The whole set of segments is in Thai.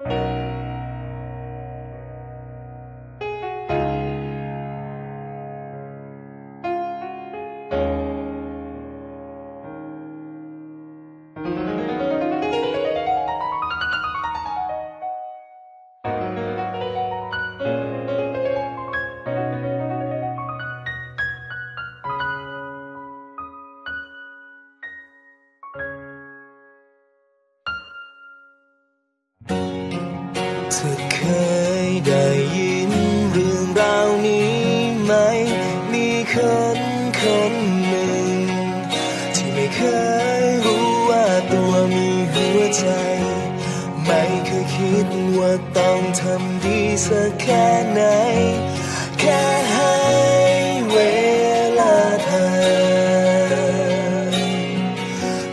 เไหม มีคนคนหนึ่ง ที่ไม่เคยรู้ว่าตัวมีหัวใจ ไม่เคยคิดว่าต้องทำดีสักแค่ไหน แค่ให้เวลาเธอ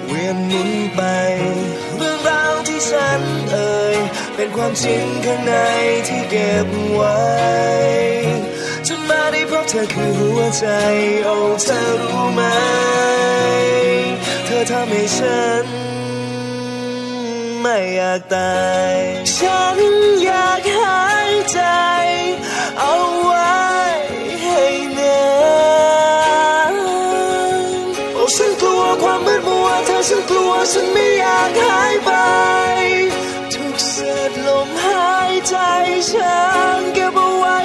เวียนหมุนไป เรื่องราวที่ฉันเอ่ย เป็นความจริงข้างในที่เก็บไว้ นมาได้พบเธอคือหัวใจโอ้เธอรู้ไหม เธอทำให้ฉัน ไม่อยากตาย ฉันอยากหายใจเอาไว้ให้นานโอ้ฉันกลัวความมืดมัวเธอฉันกลัวฉันไม่อยากหายไป ทุกเศษลมหายใจฉันเก็บเอาไว้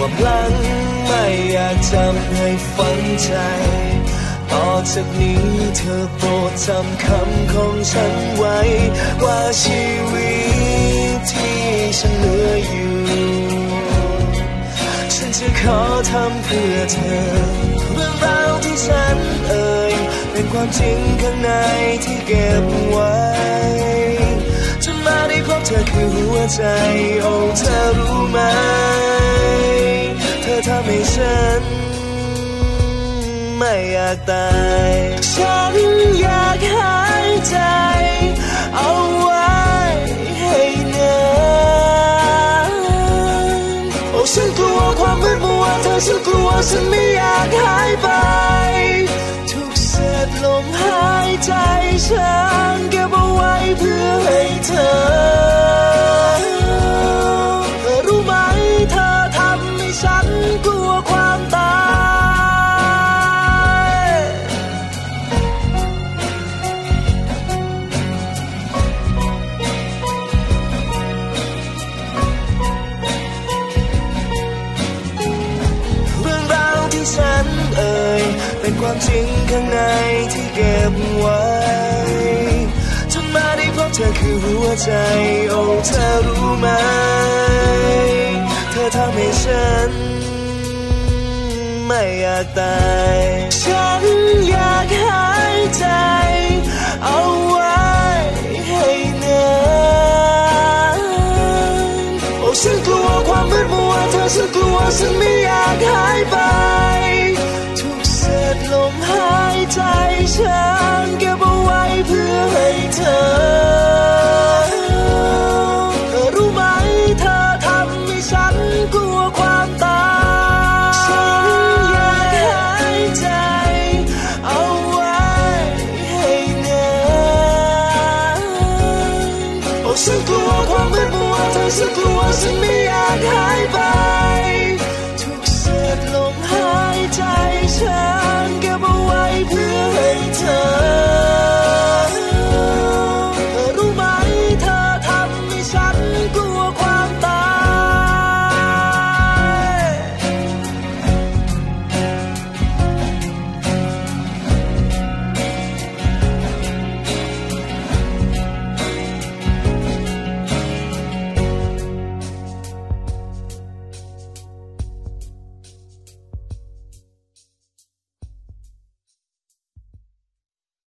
วามหลังไม่อยากจำให้ฝังใจ ต่อจากนี้เธอโปรดจำคำของฉันไว้ ว่าชีวิตที่ฉันเหลืออยู่ ฉันจะขอทำเพื่อเธอ เรื่องราวที่ฉันเอ่ยเป็นความจริงข้างในที่เก็บไว้จนมาได้พบเธอคือหัวใจโอ้เธอรู้ไหม อทำให้ฉัน ไม่อยากตาย ฉันอยากหายใจ เอาไว้ให้นานโอ้ฉันกลัวความมืดมัวเธอฉันกลัวฉันไม่อยากหายไป ทุกเศษลมหายใจฉันเก็บเอา จริงข้างในที่เก็บไว้จนมาได้พบเธอคือหัวใจ โอ้เธอรู้ไหม เธอทำให้ฉัน ไม่อยากตาย ฉันอยากหายใจ เอา